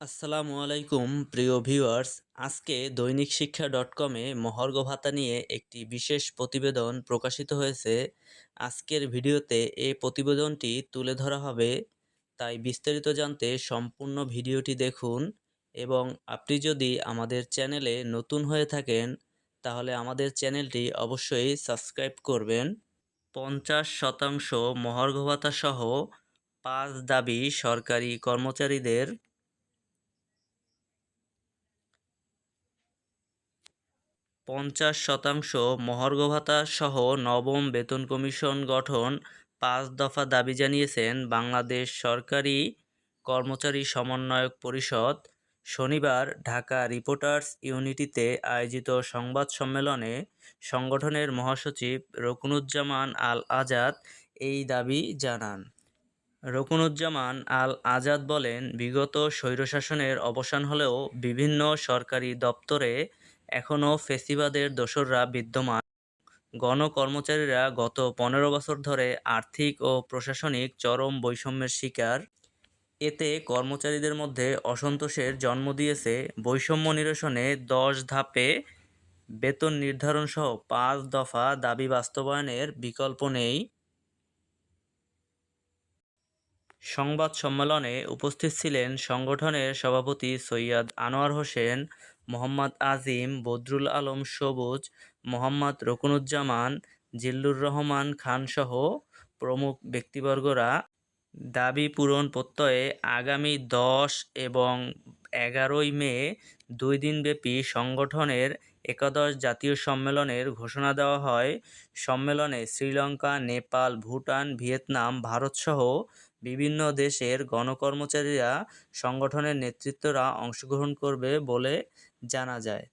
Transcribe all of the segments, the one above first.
আসসালামু আলাইকুম, প্রিয় ভিউয়ার্স। আজকে দৈনিক শিক্ষা ডট কমে মহার্ঘ ভাতা নিয়ে একটি বিশেষ প্রতিবেদন প্রকাশিত হয়েছে। আজকের ভিডিওতে এই প্রতিবেদনটি তুলে ধরা হবে। তাই বিস্তারিত জানতে সম্পূর্ণ ভিডিওটি দেখুন এবং আপনি যদি আমাদের চ্যানেলে নতুন হয়ে থাকেন, তাহলে আমাদের চ্যানেলটি অবশ্যই সাবস্ক্রাইব করবেন। পঞ্চাশ শতাংশ মহার্ঘ ভাতা সহ পাঁচ দাবি সরকারি কর্মচারীদের পঞ্চাশ শতাংশ মহার্ঘ ভাতা সহ নবম বেতন কমিশন গঠন পাঁচ দফা দাবি জানিয়েছেন বাংলাদেশ সরকারি কর্মচারী সমন্বয়ক পরিষদ। শনিবার ঢাকা রিপোর্টার্স ইউনিটিতে আয়োজিত সংবাদ সম্মেলনে সংগঠনের মহাসচিব রকুনুজ্জামান আল আজাদ এই দাবি জানান। রকুনুজ্জামান আল আজাদ বলেন, বিগত স্বৈরশাসনের অবসান হলেও বিভিন্ন সরকারি দপ্তরে এখনও ফেসিবাদের দোসররা বিদ্যমান। গণকর্মচারীরা গত পনেরো বছর ধরে আর্থিক ও প্রশাসনিক চরম বৈষম্যের শিকার। এতে কর্মচারীদের মধ্যে অসন্তোষের জন্ম দিয়েছে বৈষম্য নিরসনে দশ ধাপে বেতন নির্ধারণ সহ পাঁচ দফা দাবি বাস্তবায়নের বিকল্প নেই। সংবাদ সম্মেলনে উপস্থিত ছিলেন সংগঠনের সভাপতি সৈয়দ আনোয়ার হোসেন, মোহাম্মদ আজিম, বদরুল আলম সবুজ, মোহাম্মদ রকুনুজ্জামান, জিল্লুর রহমান খানসহ প্রমুখ ব্যক্তিবর্গরা দাবি পূরণ প্রত্যয়ে আগামী দশ এবং এগারোই মে, দুই দিনব্যাপী সংগঠনের একাদশ জাতীয় সম্মেলনের ঘোষণা দেওয়া হয়। সম্মেলনে শ্রীলঙ্কা, নেপাল, ভুটান, ভিয়েতনাম, ভারতসহ বিভিন্ন দেশের গণকর্মচারীরা সংগঠনের নেতৃত্বরা অংশগ্রহণ করবে বলে জানা যায়।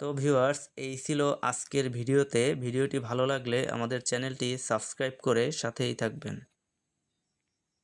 তো ভিউয়ার্স, এই ছিল আজকের ভিডিওতে। ভিডিওটি ভালো লাগলে আমাদের চ্যানেলটি সাবস্ক্রাইব করে সাথেই থাকবেন।